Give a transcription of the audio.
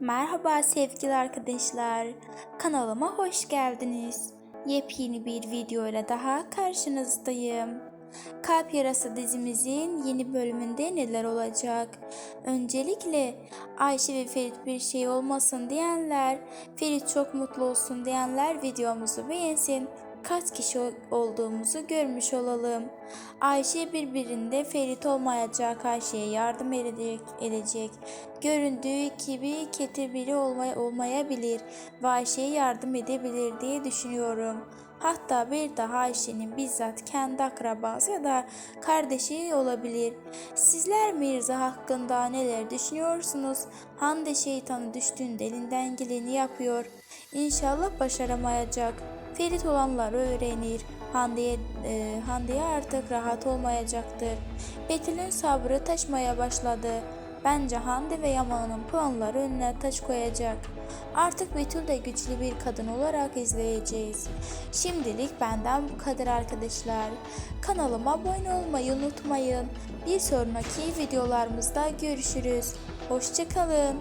Merhaba sevgili arkadaşlar. Kanalıma hoş geldiniz. Yepyeni bir video ile daha karşınızdayım. Kalp Yarası dizimizin yeni bölümünde neler olacak? Öncelikle Ayşe ve Ferit bir şey olmasın diyenler, Ferit çok mutlu olsun diyenler videomuzu beğensin. Kaç kişi olduğumuzu görmüş olalım. Ayşe birbirinde Ferit olmayacak Ayşe'ye yardım edecek, edecek. Göründüğü gibi kötü biri olmay olmayabilir ve Ayşe'ye yardım edebilir diye düşünüyorum. Hatta bir daha Ayşe'nin bizzat kendi akrabası ya da kardeşi olabilir. Sizler Mirza hakkında neler düşünüyorsunuz? Hande şeytanı düştüğünde elinden geleni yapıyor. İnşallah başaramayacak. Ferit olanları öğrenir. Hande'ye e, Hande'ye artık rahat olmayacaktır. Betül'ün sabrı taşmaya başladı. Bence Hande ve Yaman'ın puanları önüne taş koyacak. Artık Betül de güçlü bir kadın olarak izleyeceğiz. Şimdilik benden bu kadar arkadaşlar. Kanalıma abone olmayı unutmayın. Bir sonraki videolarımızda görüşürüz. Hoşçakalın.